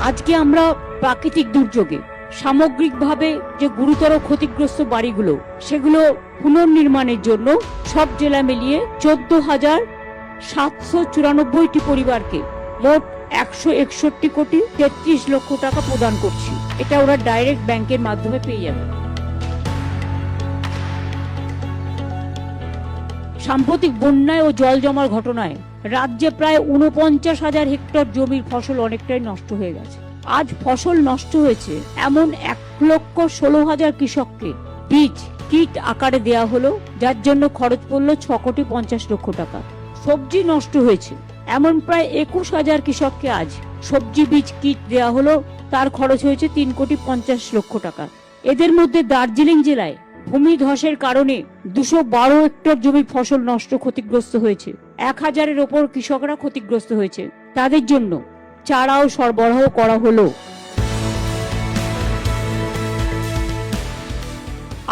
আজকে আমরা প্রাকৃতিক দুর্যোগে, সামগ্রিকভাবে যে গুরুতর ক্ষতিগ্রস্ত বাড়িগুলো, সেগুলো পুনর্নির্মাণের জন্য সব জেলা মিলিয়ে চোদ্দ হাজার সাতশো চুরানব্বইটি পরিবারকে মোট একশো একষট্টি কোটি তেত্রিশ লক্ষ টাকা প্রদান করছি। এটা ওরা ডাইরেক্ট ব্যাংকের মাধ্যমে পেয়ে যাবে। সাম্প্রতিক বন্যায় ও জল জমার ঘটনায় রাজ্যে প্রায় উনপঞ্চাশ হাজার হেক্টর জমির ফসল অনেকটাই নষ্ট হয়ে গেছে। আজ ফসল নষ্ট হয়েছে এমন এক লক্ষ ষোলো হাজার কৃষককে। বীজ, কিট আকারে দেয়া হলো, যার জন্য খরচ পড়ল ছ কোটি পঞ্চাশ লক্ষ টাকা। সবজি নষ্ট হয়েছে। এমন প্রায় একুশ হাজার কৃষককে আজ সবজি, বীজ, কিট দেয়া হলো, তার খরচ হয়েছে তিন কোটি পঞ্চাশ লক্ষ টাকা। এদের মধ্যে দার্জিলিং জেলায় ভূমি ধসের কারণে দুশো বারো হেক্টর জমি ফসল নষ্ট ক্ষতিগ্রস্ত হয়েছে। এক হাজারের ওপর কৃষকরা ক্ষতিগ্রস্ত হয়েছে। তাদের জন্য চারাও সরবরাহ করা হলো।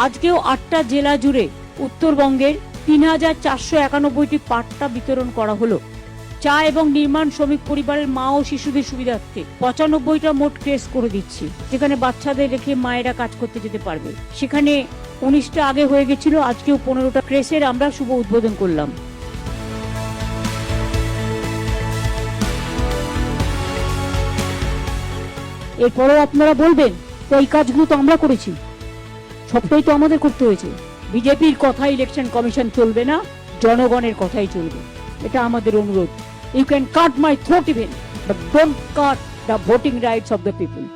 আজকেও আটটা জেলা জুড়ে উত্তরবঙ্গের তিন হাজার চারশো একানব্বইটি পাট্টা বিতরণ করা হলো। চা এবং নির্মাণ শ্রমিক পরিবারের মা ও শিশুদের সুবিধার্থে পঁচানব্বইটা মোট ক্রেস করে দিচ্ছি, যেখানে বাচ্চাদের রেখে মায়েরা কাজ করতে যেতে পারবে। সেখানে উনিশটা আগে হয়ে গেছিল, আজকেও পনেরোটা ক্রেসের আমরা শুভ উদ্বোধন করলাম। এরপরেও আপনারা বলবেন, তো এই কাজগুলো তো আমরা করেছি। সবটাই তো আমাদের করতে হয়েছে। বিজেপির কথা ইলেকশন কমিশন চলবে না, জনগণের কথাই চলবে। এটা আমাদের অনুরোধ। You can cut my throat even, but don't cut the voting rights of the people.